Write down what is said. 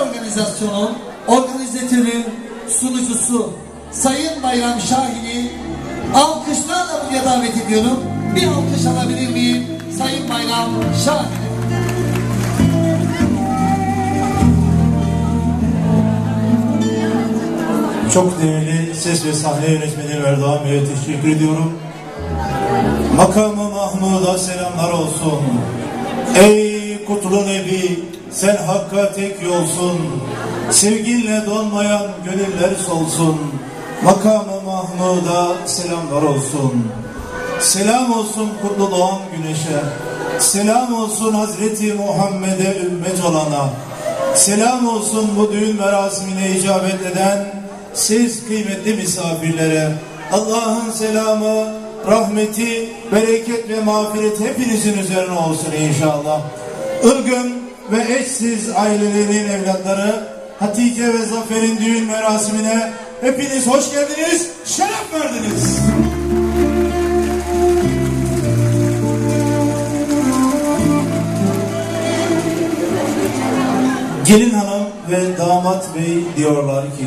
organizasyonu, organizatörü, sunucusu Sayın Bayram Şahin'i alkışlarla buraya davet ediyorum. Bir alkış alabilir miyim? Sayın Bayram Şahin. Çok değerli ses ve sahne yönetmeni Erdoğan Bey'e teşekkür ediyorum. Makamı Mahmud'a selamlar olsun. Ey kutlu Nebi sen hakka tek yolsun. Sevginle donmayan gönüller solsun. Makamı Mahmud'a selamlar olsun. Selam olsun kutlu doğan güneşe. Selam olsun Hazreti Muhammed'e ümmet olana. Selam olsun bu düğün merasimine icabet eden siz kıymetli misafirlere. Allah'ın selamı, rahmeti, bereket ve mağfiret hepinizin üzerine olsun inşallah. Ilgın ve eşsiz ailelerinin evlatları Hatice ve Zafer'in düğün merasimine hepiniz hoş geldiniz, şeref verdiniz. Gelin hanım ve damat bey diyorlar ki